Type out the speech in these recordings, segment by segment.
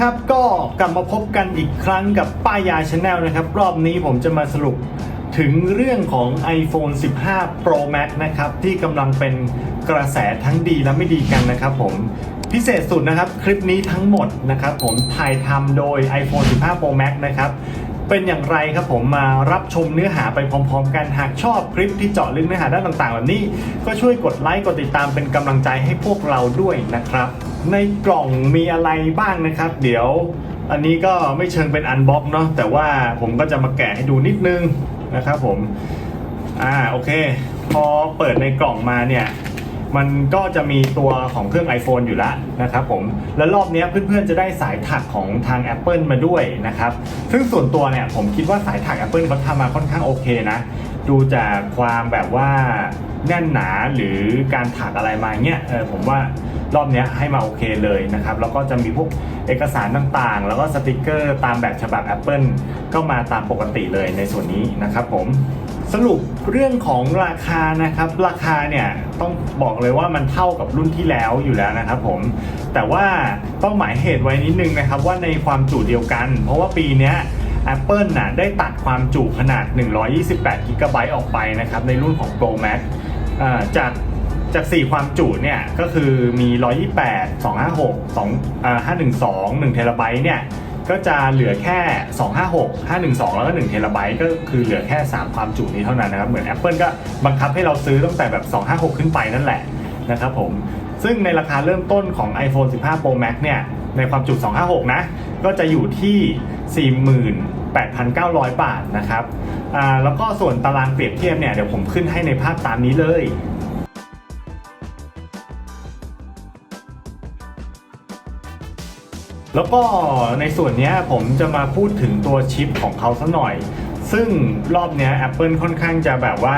ครับก็กลับมาพบกันอีกครั้งกับป้ายยาชาแนลนะครับ รอบนี้ผมจะมาสรุปถึงเรื่องของ iPhone 15 Pro Max นะครับ ที่กำลังเป็นกระแสทั้งดีและไม่ดีกันนะครับผมพิเศษสุดนะครับ คลิปนี้ทั้งหมดนะครับ ผมถ่ายทำโดย iPhone 15 Pro Max นะครับเป็นอย่างไรครับผมมารับชมเนื้อหาไปพร้อมๆ กันหากชอบคลิปที่เจาะลึกเนื้อหาด้านต่างๆ แบบนี้ ก็ช่วยกดไลค์กดติดตามเป็นกำลังใจให้พวกเราด้วยนะครับ ในกล่องมีอะไรบ้างนะครับ เดี๋ยวอันนี้ก็ไม่เชิงเป็นอันบ็อกเนาะแต่ว่าผมก็จะมาแกะให้ดูนิดนึงนะครับผมอ่าโอเค พอเปิดในกล่องมาเนี่ยมันก็จะมีตัวของเครื่อง iPhone อยู่แล้วนะครับผม แล้วรอบนี้เพื่อนๆจะได้สายถักของทาง Apple มาด้วยนะครับ ซึ่งส่วนตัวเนี่ยผมคิดว่าสายถัก Apple เขาทำมาค่อนข้างโอเคนะ ดูจากความแบบว่าแน่นหนาหรือการถักอะไรมาเงี้ยเออผมว่า รอบนี้ให้มาโอเคเลยนะครับ แล้วก็จะมีพวกเอกสารต่างๆ แล้วก็สติกเกอร์ตามแบบฉบับ Apple ก็มาตามปกติเลยในส่วนนี้นะครับผมสรุปเรื่องของราคานะครับ ราคาเนี่ยต้องบอกเลยว่ามันเท่ากับรุ่นที่แล้วอยู่แล้วนะครับผมแต่ว่าต้องหมายเหตุไว้นิดนึงนะครับว่าในความจุเดียวกัน เพราะว่าปีนี้ Apple น่ะได้ตัดความจุขนาด 128 g b ออกไปนะครับในรุ่นของ Pro Max อ่าจาก จาก 4 ความจุเนี่ยก็คือมี 128 256 2อ่า512 1เทราไบต์เนี่ยก็จะเหลือแค่ 256 512 แล้วก็1เทราไบต์ก็คือเหลือแค่ 3 ความจุนี้เท่านั้นนะครับ เหมือน Apple ก็บังคับให้เราซื้อตั้งแต่แบบ 256 ขึ้นไปนั่นแหละนะครับผม ซึ่งในราคาเริ่มต้นของ iPhone 15 Pro Max เนี่ย ในความจุ 256 นะ ก็จะอยู่ที่ 48,900 บาทนะครับ อ่า แล้วก็ส่วนตารางเปรียบเทียบเนี่ย เดี๋ยวผมขึ้นให้ในภาพตามนี้เลย แล้วก็ในส่วนนี้ผมจะมาพูดถึงตัวชิปของเขาสักหน่อย ซึ่งรอบนี้ Apple ค่อนข้างจะแบบว่า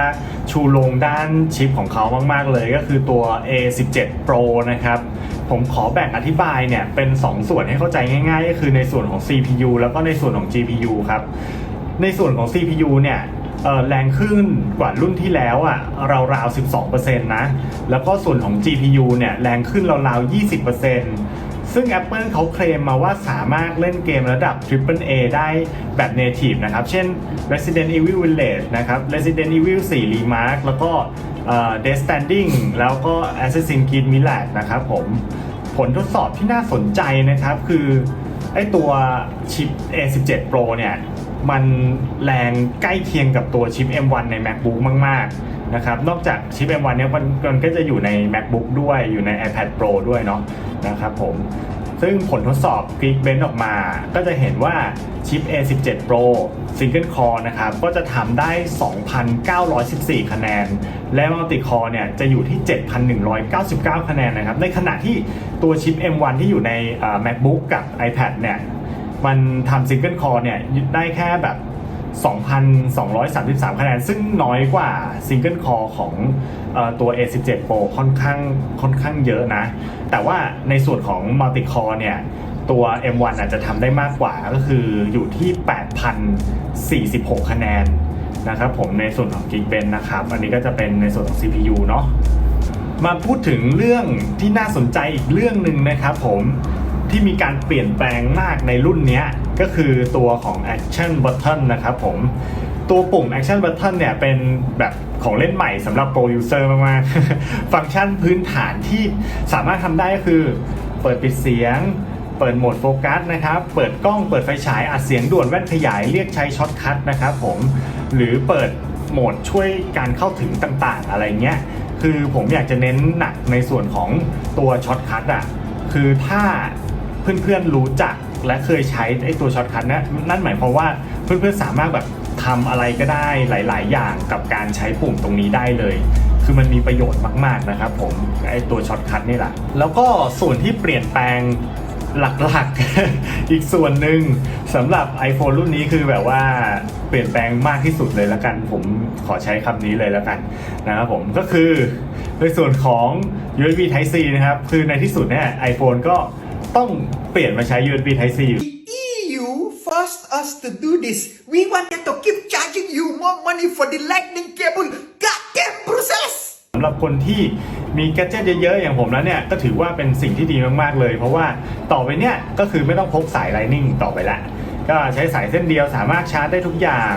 ชูโรงด้านชิปของเขามากๆเลยก็คือตัว A17 Pro นะครับ ผมขอแบ่งอธิบายเนี่ยเป็น 2 ส่วนให้เข้าใจง่ายๆ ก็คือในส่วนของ CPU แล้วก็ในส่วนของ GPU ครับ ในส่วนของ CPU เนี่ยแรงขึ้นกว่ารุ่นที่แล้วอะราวๆ 12%นะ แล้วก็ส่วนของ GPU เนี่ยแรงขึ้นราวๆ 20% ซึ่ง Apple เขาเคลมมาว่าสามารถเล่นเกมระดับ Triple A ได้แบบ Native นะครับ เช่น Resident Evil Village นะครับ Resident Evil 4 Remark แล้วก็ Death Standing แล้วก็ Assassin's Creed Mirage นะครับผมผลทดสอบที่น่าสนใจนะครับคือไอตัวชิป A17 Pro เนี่ย มันแรงใกล้เคียงกับตัวชิป M1 ใน MacBook มาก ๆ นะครับ นอกจากชิป M1 เนี่ยมันมันก็จะอยู่ใน MacBook ด้วยอยู่ใน iPad Pro ด้วยเนาะนะครับผมซึ่งผลทดสอบ Geekbench ออกมา ก็จะเห็นว่าชิป A17 Pro Single Core นะครับ ก็จะทำได้ 2,914 คะแนน และ Multi Core เนี่ย จะอยู่ที่ 7,199 คะแนนนะครับ ในขณะที่ตัวชิป M1 ที่อยู่ใน MacBook กับ iPad เนี่ย มันทำ Single Core เนี่ยได้แค่แบบ 2,233 คะแนน ซึ่งน้อยกว่า Single Core ของอตัว A17 Pro ค่อนข้างค่อนข้างเยอะนะ แต่ว่าในส่วนของ Multi Core เนี่ยตัว M1 อาจจะทำได้มากกว่าก็คืออยู่ที่ 8,046 คะแนนนะครับผมในส่วนของ Geekbench นะครับ อันนี้ก็จะเป็นในส่วนของ CPU เนาะมาพูดถึงเรื่องที่น่าสนใจอีกเรื่องหนึ่งนะครับผม ที่มีการเปลี่ยนแปลงมากในรุ่นนี้ก็คือตัวของ Action Button นะครับผมตัวปุ่ม Action Button เนี่ยเป็นแบบของเล่นใหม่สำหรับ Pro User มากๆ ฟังก์ชันพื้นฐานที่สามารถทำได้ก็คือเปิดปิดเสียง เปิดโหมดโฟกัสนะครับ เปิดกล้องเปิดไฟฉายอัดเสียงด่วนแว่นขยายเรียกใช้ช็อตคัทนะครับผมหรือเปิดโหมดช่วยการเข้าถึงต่างๆ อะไรเงี้ยคือผมอยากจะเน้นหนักในส่วนของตัวช็อตคัทอะคือถ้า เพื่อนๆรู้จักและเคยใช้ไอ้ตัวช็อตคัทนะนั่นหมายความว่าเพื่อนๆสามารถแบบทำอะไรก็ได้หลาย ๆ อย่างกับการใช้ปุ่มตรงนี้ได้เลย คือมันมีประโยชน์มาก ๆ นะครับผมไอ้ตัวช็อตคัทนี่แหละ แล้วก็ส่วนที่เปลี่ยนแปลงหลัก ๆ อีกส่วนหนึ่งสำหรับ iPhone รุ่นนี้คือแบบว่าเปลี่ยนแปลงมากที่สุดเลยละกัน ผมขอใช้คำนี้เลยละกันนะครับผมก็คือในส่วนของ USB Type C นะครับ คือในที่สุดเนี่ย iPhone ก็ ต้องเปลี่ยนมาใช้ USB Type C EU forced us to do this. We wanted to keep charging you more money for the lightning cable. Goddamn Brussels! หรับคนที่มีแกดเจิตเยอะๆ อย่างผมแล้วเนี่ย ก็ถือว่าเป็นสิ่งที่ดีมากๆเลย เพราะว่าต่อไปเนี่ย ก็คือไม่ต้องพกสายไลนิ่งต่อไปละ ก็ใช้สายเส้นเดียวสามารถชาร์จได้ทุกอย่าง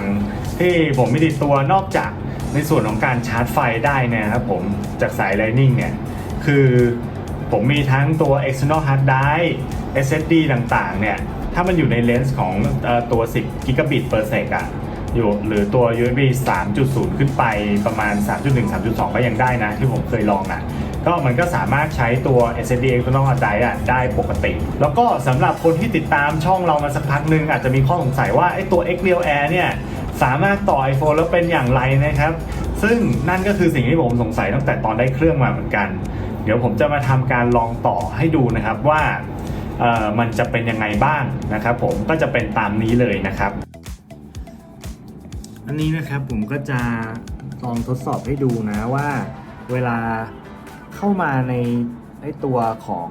ที่ผมมีติดตัวนอกจากในส่วนของการชาร์จไฟได้เนยนะครับผมจากสาย Lightning เนี่ย คือ ผมมีทั้งตัว external hard drive SSD ต่างๆ เนี่ย ถ้ามันอยู่ในเลนส์ของตัว 10 g b per sec อะอยู่หรือตัว USB 3.0 ขึ้นไปประมาณ 3.1 3.2 ก็ยังได้นะ ที่ผมเคยลองอะก็มันก็สามารถใช้ตัว SSD external hard drive อะได้ปกติ แล้วก็สำหรับคนที่ติดตามช่องเรามาสักพักหนึ่งอาจจะมีข้อสงสัยว่าไอ้ตัว x r e a l Air เนี่ย สามารถต่อ iPhone แล้วเป็นอย่างไรนะครับ ซึ่งนั่นก็คือสิ่งที่ผมสงสัยตั้งแต่ตอนได้เครื่องมาเหมือนกัน เดี๋ยวผมจะมาทำการลองต่อให้ดูนะครับว่ามันจะเป็นยังไงบ้างนะครับผมก็จะเป็นตามนี้เลยนะครับ อันนี้นะครับผมก็จะลองทดสอบให้ดูนะว่าเวลาเข้ามาในไอตัวของ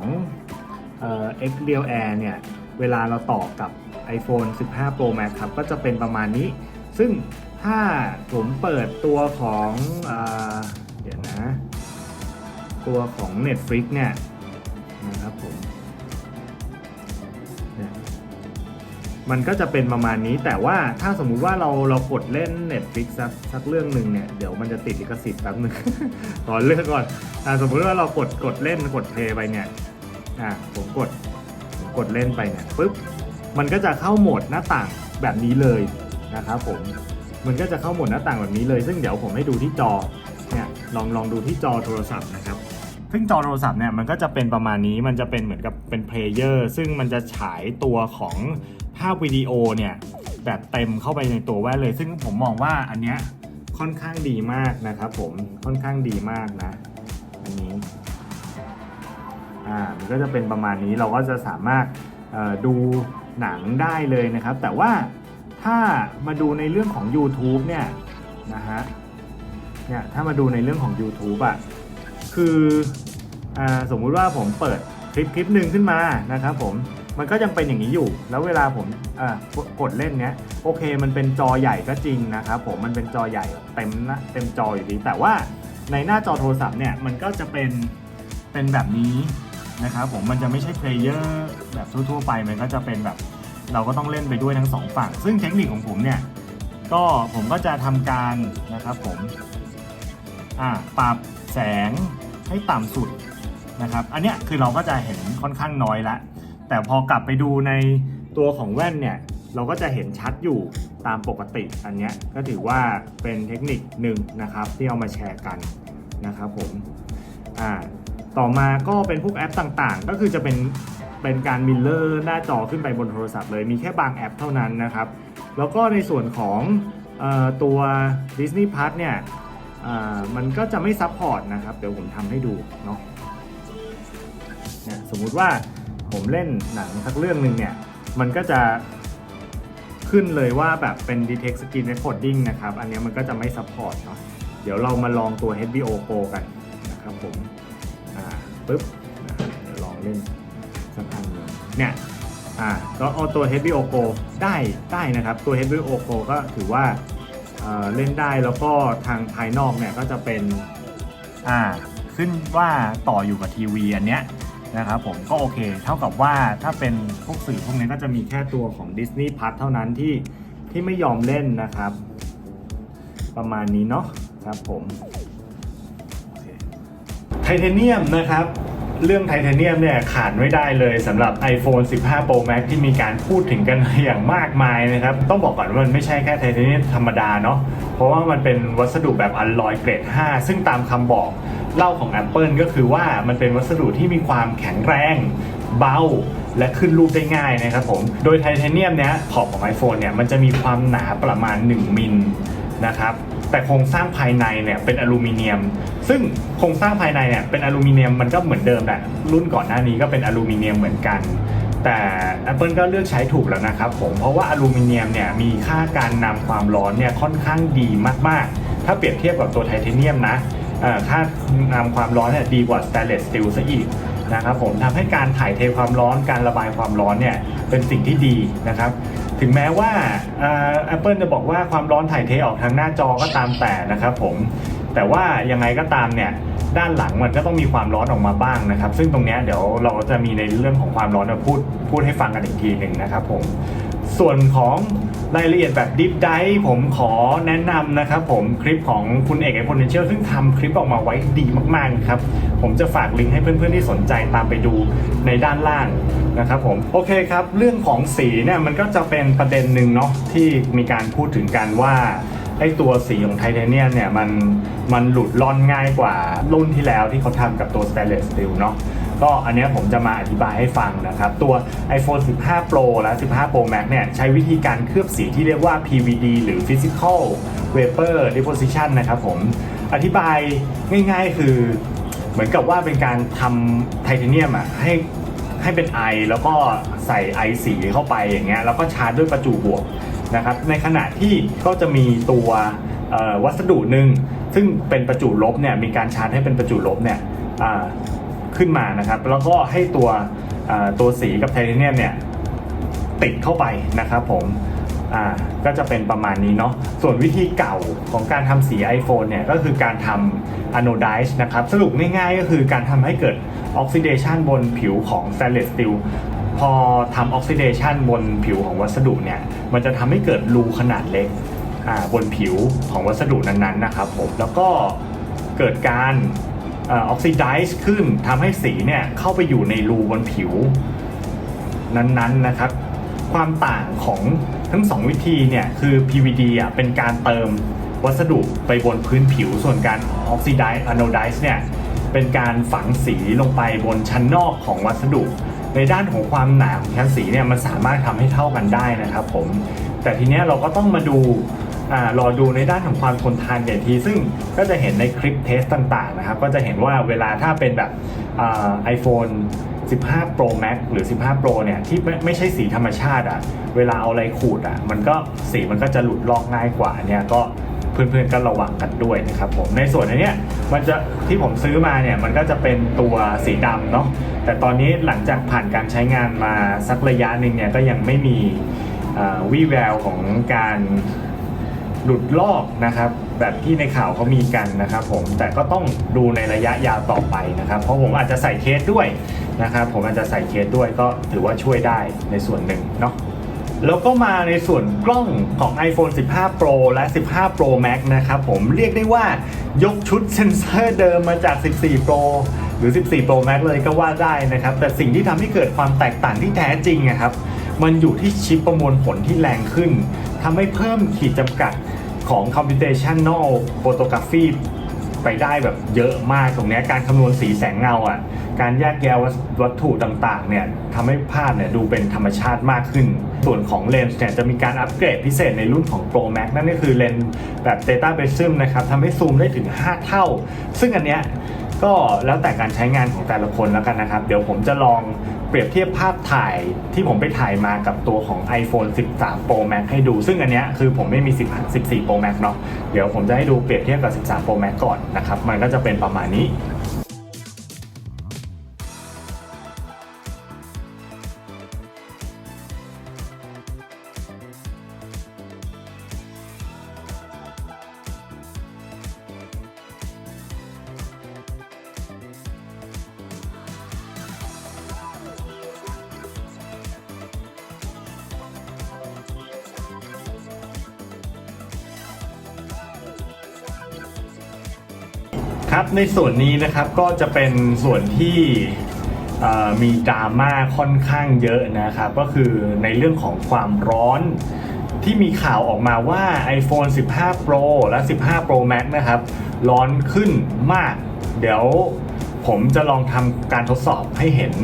เอ่อ X Real Air เนี่ยเวลาเราต่อกับ iPhone 15 Pro Max ครับก็จะเป็นประมาณนี้ ซึ่งถ้าผมเปิดตัวของเอเดี๋ยวนะ ตัวของ Netflix เนี่ยนะครับผมมันก็จะเป็นประมาณนี้แต่ว่าถ้าสมมุติว่าเราเรากดเล่น Netflix สักสักเรื่องหนึ่งเนี่ยเดี๋ยวมันจะติดลิขสิทธิ์แป๊บนึงขอเลือกก่อนอ่าสมมุติว่าเรากดกดเล่นกดเพลย์ไปเนี่ยอ่าผมกดผมกดเล่นไปเนี่ยปุ๊บมันก็จะเข้าโหมดหน้าต่างแบบนี้เลยนะครับผมมันก็จะเข้าโหมดหน้าต่างแบบนี้เลย ซึ่งเดี๋ยวผมให้ดูที่จอเนี่ยลองลองดูที่จอโทรศัพท์นะครับ ซึ่งจอโทรศัพท์เนี่ยมันก็จะเป็นประมาณนี้มันจะเป็นเหมือนกับเป็นเพลเยอร์ซึ่งมันจะฉายตัวของภาพวิดีโอเนี่ยแบบเต็มเข้าไปในตัวแว่นเลย ซึ่งผมมองว่าอันเนี้ยค่อนข้างดีมากนะครับผมค่อนข้างดีมากนะ อันนี้อ่ามันก็จะเป็นประมาณนี้เราก็จะสามารถดูหนังได้เลยนะครับ แต่ว่าถ้ามาดูในเรื่องของ YouTube เนี่ยนะฮะเนี่ยถ้ามาดูในเรื่องของ YouTube อะ คืออสมมุติว่าผมเปิดคลิปคลิปหนึ่งขึ้นมานะครับผมมันก็ยังเป็นอย่างนี้อยู่ แล้วเวลาผมกดเล่นเนี้ยโอเคมันเป็นจอใหญ่ก็จริงนะครับผมมันเป็นจอใหญ่เต็มน้าเต็มจออยู่ดี แต่ว่าในหน้าจอโทรศัพท์เนี่ยมันก็จะเป็นเป็นแบบนี้นะครับผมมันจะไม่ใช่เพลเยอร์แบบทั่วๆไปมันก็จะเป็นแบบ เราก็ต้องเล่นไปด้วยทั้งสองฝั่ง ซึ่งเทคนิคของผมเนี่ยก็ผมก็จะทำการนะครับผมอ่าปรับแสง ให้ต่ำสุดนะครับ อันเนี้ยคือเราก็จะเห็นค่อนข้างน้อยละ แต่พอกลับไปดูในตัวของแว่นเนี่ยเราก็จะเห็นชัดอยู่ตามปกติอันเนี้ยก็ถือว่าเป็นเทคนิคหนึ่งนะครับที่เอามาแชร์กันนะครับผมอ่าต่อมาก็เป็นพวกแอปต่างๆ ก็คือจะเป็นเป็นการมิลเลอร์หน้าจอขึ้นไปบนโทรศัพท์เลยมีแค่บางแอปเท่านั้นนะครับ แล้วก็ในส่วนของออตัว Disney Plus เนี่ย มันก็จะไม่ซับพอร์ตนะครับ เดี๋ยวผมทำให้ดูเนาะเนี่ยสมมุติว่าผมเล่นหนังสักเรื่องหนึ่งเนี่ย มันก็จะขึ้นเลยว่าแบบเป็น detect screen recording นะครับ อันนี้มันก็จะไม่ซับพอร์ตเนาะเดี๋ยวเรามาลองตัว HBO Go กันนะครับผม อ่าปึ๊บเดี๋ยวลองเล่นสักอันหนึงเนี่ยอ่าก็เอาตัว HBO Go ได้ได้นะครับ ตัว HBO Go ก็ถือว่า เล่นได้แล้วก็ทางภายนอกเนี่ยก็จะเป็นอ่าขึ้นว่าต่ออยู่กับทีวีอันเนี้ยนะครับผมก็โอเค เท่ากับว่าถ้าเป็นพวกสื่อพวกนี้ก็จะมีแค่ตัวของ Disney Plus เท่านั้นที่ที่ไม่ยอมเล่นนะครับ ประมาณนี้เนาะครับผมไทเทเนียมนะครับ เรื่องไทเทเนียมเนี่ยขาดไม่ได้เลยสำหรับ iPhone 15 Pro Max ที่มีการพูดถึงกันอย่างมากมายนะครับ ต้องบอกก่อนว่ามันไม่ใช่แค่ไทเทเนียมธรรมดาเนาะเพราะว่ามันเป็นวัสดุแบบอลลอยเกรด 5 ซึ่งตามคำบอกเล่าของ Apple ก็คือว่ามันเป็นวัสดุที่มีความแข็งแรงเบาและขึ้นรูปได้ง่ายนะครับผม โดยไทเทเนียมเนี้ยขอบของ iPhone เนี่ยมันจะมีความหนาประมาณ 1 มิลนะครับ แต่โครงสร้างภายในเนี่ยเป็นอลูมิเนียม ซึ่งโครงสร้างภายในเนี่ยเป็นอลูมิเนียมมันก็เหมือนเดิมแหละรุ่นก่อนหน้านี้ก็เป็นอลูมิเนียมเหมือนกัน แต่ Apple ก็เลือกใช้ถูกแล้วนะครับผมเพราะว่าอลูมิเนียมเนี่ยมีค่าการนำความร้อนเนี่ยค่อนข้างดีมากๆ ถ้าเปรียบเทียบกับตัวไทเทเนียมนะค่านำความร้อนเนี่ยดีกว่าสแตนเลสสตีลซะอีกนะครับผมทำให้การถ่ายเทความร้อนการระบายความร้อนเนี่ยเป็นสิ่งที่ดีนะครับ ถึงแม้ว่าเอ่อ Apple จะบอกว่าความร้อนถ่ายเทออกทางหน้าจอก็ตามแต่นะครับผม แต่ว่ายังไงก็ตามเนี่ยด้านหลังมันก็ต้องมีความร้อนออกมาบ้างนะครับ ซึ่งตรงนี้เดี๋ยวเราจะมีในเรื่องของความร้อนมาพูดพูดให้ฟังกันอีกทีหนึ่งนะครับผม ส่วนของ รายละเอียดแบบดิฟไดผมขอแนะนำนะครับผมคลิปของคุณเอกไอพ o เชียลซึ่งทำคลิปออกมาไว้ดีมากๆครับ ผมจะฝากลิงก์ให้เพื่อนๆที่สนใจตามไปดูในด้านล่างนะครับผมโอเคครับเรื่องของสีเนี่ยมันก็จะเป็นประเด็นหนึ่งเนาะที่มีการพูดถึงกันว่าไอ้ตัวสีของไทเทเนียมเนี่ยมันมันหลุดล่อนง่ายกว่ารุ่นที่แล้วที่เขาทำกับตัว stainless steel เนาะ ก็อันนี้ผมจะมาอธิบายให้ฟังนะครับ ตัว iPhone 15 Pro และ 15 Pro Max เนี่ยใช้วิธีการเคลือบสีที่เรียกว่า PVD หรือ Physical Vapor Deposition นะครับผมอธิบายง่ายๆคือเหมือนกับว่าเป็นการทำไทเทเนียมอะให้ให้เป็นไอแล้วก็ใส่ไอสีเข้าไปอย่างเงี้ยแล้วก็ชาร์จด้วยประจุบวกนะครับในขณะที่ก็จะมีตัววัสดุหนึ่งซึ่งเป็นประจุลบเนี่ยมีการชาร์จให้เป็นประจุลบเนี่ย ขึ้นมานะครับ แล้วก็ให้ตัวตัวสีกับไทเทเนียมเนี่ยติดเข้าไปนะครับผมอ่าก็จะเป็นประมาณนี้เนาะ ส่วนวิธีเก่าของการทำสี iPhone เนี่ยก็คือการทำ anodize นะครับ สรุปง่ายๆก็คือการทำให้เกิด oxidation บนผิวของ stainless steel พอทำ oxidation บนผิวของวัสดุเนี่ย มันจะทำให้เกิดรูขนาดเล็กอ่าบนผิวของวัสดุนั้นๆนะครับผม แล้วก็เกิดการ ออกซิไดซ์ขึ้นทำให้สีเนี่ยเข้าไปอยู่ในรูบนผิว นั้นๆนะครับ ความต่างของทั้งสองวิธีเนี่ยคือ PVD อะเป็นการเติมวัสดุไปบนพื้นผิว ส่วนการ Oxidize Anodize เนี่ยเป็นการฝังสีลงไปบนชั้นนอกของวัสดุ ในด้านของความหนาของชั้นสีเนี่ยมันสามารถทำให้เท่ากันได้นะครับผมแต่ทีเนี้ยเราก็ต้องมาดู อ่ารอดูในด้านของความทนทานเดี๋ยวที ซึ่งก็จะเห็นในคลิปเทสต่างๆนะครับ ก็จะเห็นว่าเวลาถ้าเป็นแบบไอโฟน15 Pro Max หรือ 15 Pro เนี่ย ที่ไม่ไม่ใช่สีธรรมชาติอะ่ะ เวลาเอาอะไรขูดอะ่ะ มันก็สีมันก็จะหลุดลอกง่ายกว่าเนี่ยก็เพื่อนๆก็ระวังกันด้วยนะครับผม ในส่วนอันเนี้ยมันจะที่ผมซื้อมาเนี่ย มันก็จะเป็นตัวสีดำเนาะแต่ตอนนี้หลังจากผ่านการใช้งานมาสักระยะหนึ่งเนี่ยก็ยังไม่มีวี่แววของการ หลุดลอกนะครับ แบบที่ในข่าวเขามีกันนะครับผมแต่ก็ต้องดูในระยะยาวต่อไปนะครับ เพราะผมอาจจะใส่เคสด้วยนะครับ ผมอาจจะใส่เคสด้วยก็ถือว่าช่วยได้ในส่วนหนึ่งเนาะแล้วก็มาในส่วนกล้องของ iPhone 15 Pro และ 15 Pro Max นะครับผมเรียกได้ว่ายกชุดเซนเซอร์เดิมมาจาก 14 Pro หรือ 14 Pro Max เลยก็ว่าได้นะครับ แต่สิ่งที่ทำให้เกิดความแตกต่างที่แท้จริงอะครับ มันอยู่ที่ชิปประมวลผลที่แรงขึ้นทำให้เพิ่มขีดจำกัด ของ computational photography ไปได้แบบเยอะมากตรงนี้การคำนวณสีแสงเงาอะการแยกแยะวัตถุต่างๆเนี่ยทำให้ภาพเนี่ยดูเป็นธรรมชาติมากขึ้น ส่วนของเลนส์เนี่ยจะมีการอัปเกรดพิเศษในรุ่นของ Pro Max นั่นก็คือเลนส์แบบ Theta Prism นะครับทำให้ซูมได้ถึง 5 เท่า ซึ่งอันเนี้ยก็แล้วแต่การใช้งานของแต่ละคนแล้วกันนะครับ เดี๋ยวผมจะลอง ปรียบเทียบภาพถ่ายที่ผมไปถ่ายมากับตัวของ iPhone 13 Pro Max ให้ดู ซึ่งอันเนี้ยคือผมไม่มี10 14 Pro Max เนาะเดี๋ยวผมจะให้ดูเปรียบเทียบกับ 13 Pro Max ก่อนนะครับ มันก็จะเป็นประมาณนี้ ในส่วนนี้นะครับก็จะเป็นส่วนที่มีดราม่าค่อนข้างเยอะนะครับ ก็คือในเรื่องของความร้อนที่มีข่าวออกมาว่า iPhone 15 Pro และ 15 Pro Max นะครับ ร้อนขึ้นมาก เดี๋ยวผมจะลองทำการทดสอบให้เห็น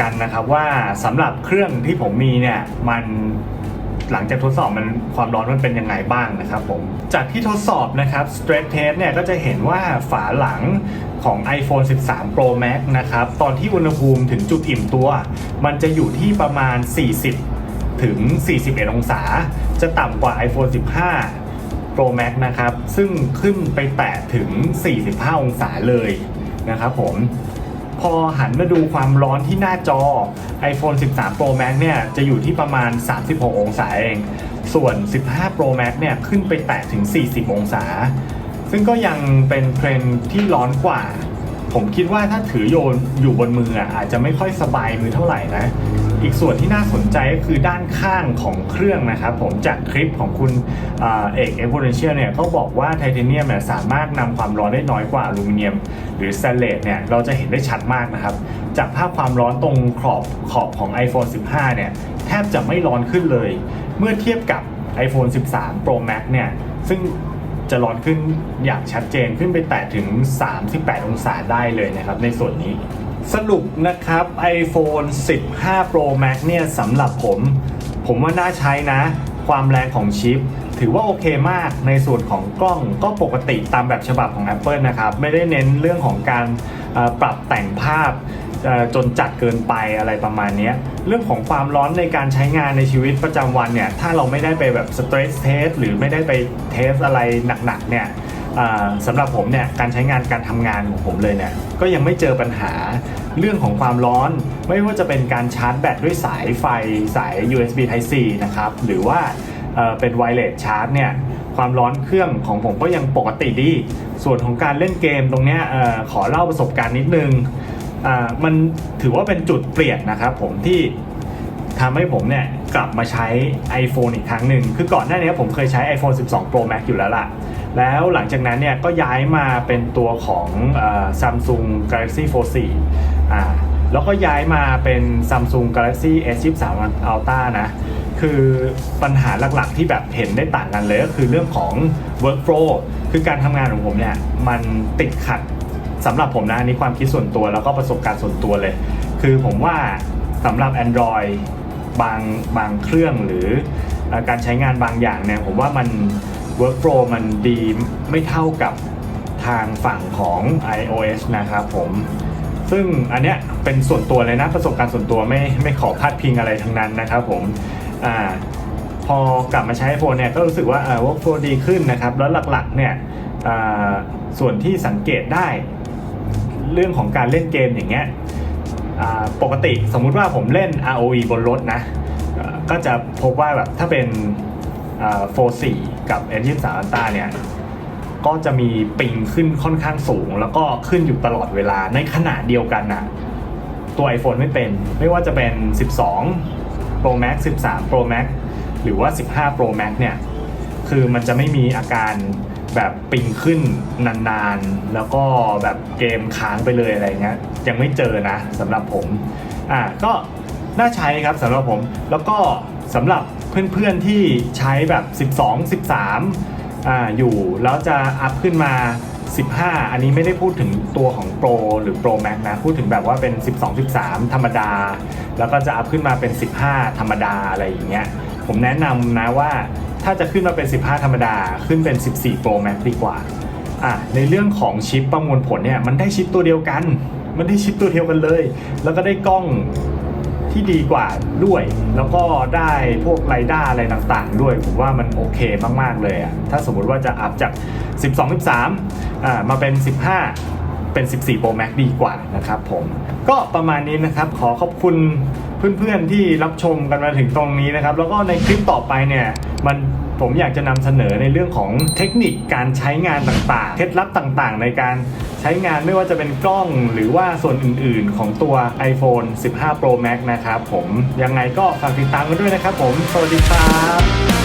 กันนะครับว่าสำหรับเครื่องที่ผมมีเนี่ย มัน หลังจากทดสอบมันความร้อนมันเป็นยังไงบ้างนะครับผม จากที่ทดสอบนะครับ stress test เนี่ยก็จะเห็นว่าฝาหลังของ iPhone 13 Pro Max นะครับตอนที่อุณหภูมิถึงจุดอิ่มตัว มันจะอยู่ที่ประมาณ 40 ถึง 41 องศา จะต่ำกว่า iPhone 15 Pro Max นะครับซึ่งขึ้นไปแตะถึง 45 องศาเลยนะครับผม พอหันมาดูความร้อนที่หน้าจอ iPhone 13 Pro Max เนี่ยจะอยู่ที่ประมาณ 36 องศาเอง ส่วน 15 Pro Max เนี่ยขึ้นไปแตะถึง 40 องศา ซึ่งก็ยังเป็นเทรนที่ร้อนกว่า ผมคิดว่าถ้าถือโยนอยู่บนมืออาจจะไม่ค่อยสบายมือเท่าไหร่นะ อีกส่วนที่น่าสนใจก็คือด้านข้างของเครื่องนะครับ ผมจากคลิปของคุณเอกเอ็กโพเนเชียเนี่ยก็บอกว่าไทเทเนียมเนี่ยสามารถนำความร้อนได้น้อยกว่าอลูมิเนียม หรือสแตนเลสเนี่ยเราจะเห็นได้ชัดมากนะครับ จากภาพความร้อนตรงขอบขอบของ iPhone 15 เนี่ยแทบจะไม่ร้อนขึ้นเลย เมื่อเทียบกับ iPhone 13 Pro Max เนี่ยซึ่ง จะร้อนขึ้นอย่างชัดเจนขึ้นไปแตะถึง 38 องศาได้เลยนะครับในส่วนนี้ สรุปนะครับ iPhone 15 Pro Max เนี่ยสำหรับผม ผมว่าน่าใช้นะ ความแรงของชิป ถือว่าโอเคมากในส่วนของกล้องก็ปกติตามแบบฉบับของ Apple นะครับ ไม่ได้เน้นเรื่องของการปรับแต่งภาพ จนจัดเกินไปอะไรประมาณนี้เรื่องของความร้อนในการใช้งานในชีวิตประจำวันเนี่ยถ้าเราไม่ได้ไปแบบ stress test หรือไม่ได้ไปเทสอะไรหนักๆเนี่ยสำหรับผมเนี่ยการใช้งานการทำงานของผมเลยเนี่ยก็ยังไม่เจอปัญหาเรื่องของความร้อน ไม่ว่าจะเป็นการชาร์จแบตด้วยสายไฟสาย USB Type C นะครับหรือว่าเป็นไวเลสชาร์จเนี่ยความร้อนเครื่องของผมก็ยังปกติดี ส่วนของการเล่นเกมตรงเนี้ยขอเล่าประสบการณ์นิดนึง มันถือว่าเป็นจุดเปลี่ยนนะครับผมที่ทำให้ผมเนี่ยกลับมาใช้ iPhone อีกครั้งหนึ่ง คือก่อนหน้านี้ผมเคยใช้ iPhone 12 Pro Max อยู่แล้วล่ะ แล้วหลังจากนั้นเนี่ยก็ย้ายมาเป็นตัวของอ Samsung Galaxy Fold 4อ่าแล้วก็ย้ายมาเป็น Samsung Galaxy S23 Ultra นะคือปัญหาหลักๆที่แบบเห็นได้ต่างกันเลยก็คือเรื่องของ workflow คือการทำงานของผมเนี่ยมันติดขัด สำหรับผมนะอันนี้ความคิดส่วนตัวแล้วก็ประสบการณ์ส่วนตัวเลย คือผมว่าสำหรับ Android บางบางเครื่องหรือการใช้งานบางอย่างเนี่ยผมว่ามัน workflow มันดีไม่เท่ากับทางฝั่งของ iOS นะครับผมซึ่งอันเนี้ยเป็นส่วนตัวเลยนะประสบการณ์ส่วนตัวไม่ไม่ขอพาดพิงอะไรทั้งนั้นนะครับผมอ่าพอกลับมาใช้ iPhone เนี่ยก็รู้สึกว่าเอ่อ workflow ดีขึ้นนะครับ แล้วหลักๆเนี่ยส่วนที่สังเกตได้ เรื่องของการเล่นเกมอย่างเงี้ยปกติสมมุติว่าผมเล่น ROE บนรถนะก็จะพบว่าแบบถ้าเป็นอ่า4กับ N23 Ultra เนี่ยก็จะมีปิงขึ้นค่อนข้างสูง แล้วก็ขึ้นอยู่ตลอดเวลาในขณะเดียวกันนะตัว iPhone ไม่เป็น ไม่ว่าจะเป็น 12 Pro Max 13 Pro Max หรือว่า 15 Pro Max เนี่ย คือมันจะไม่มีอาการ แบบปิงขึ้นนานๆ แล้วก็แบบเกมค้างไปเลยอะไรเงี้ยยังไม่เจอนะสำหรับผมอ่าก็น่าใช้ครับสำหรับผม แล้วก็สำหรับเพื่อนๆที่ใช้แบบ 12 13อ่าอยู่แล้วจะอัพขึ้นมา 15 อันนี้ไม่ได้พูดถึงตัวของ Pro หรือ Pro Max นะ พูดถึงแบบว่าเป็น 12 13 ธรรมดา แล้วก็จะอัพขึ้นมาเป็น 15 ธรรมดาอะไรอย่างเงี้ยผมแนะนำนะว่า ถ้าจะขึ้นมาเป็น 15 ธรรมดา ขึ้นเป็น 14 Pro Max ดีกว่าอะในเรื่องของชิปประมวลผลเนี่ยมันได้ชิปตัวเดียวกัน มันได้ชิปตัวเดียวกันเลย แล้วก็ได้กล้องที่ดีกว่าด้วย แล้วก็ได้พวกไรด้าอะไรต่างๆ ด้วย ผมว่ามันโอเคมากๆเลยอะถ้าสมมติว่าจะอัพจาก 12 13อ่ามาเป็น 15 เป็น 14 Pro Max ดีกว่านะครับผมก็ประมาณนี้นะครับขอขอบคุณเพื่อนๆที่รับชมกันมาถึงตรงนี้นะครับ แล้วก็ในคลิปต่อไปเนี่ยมันผมอยากจะนำเสนอในเรื่องของเทคนิคการใช้งานต่างๆ เคล็ดลับต่างๆ ในการใช้งานไม่ว่าจะเป็นกล้องหรือว่าส่วนอื่นๆ ของตัว iPhone 15 Pro Max นะครับผมยังไงก็ฝากติดตามกันด้วยนะครับผม สวัสดีครับ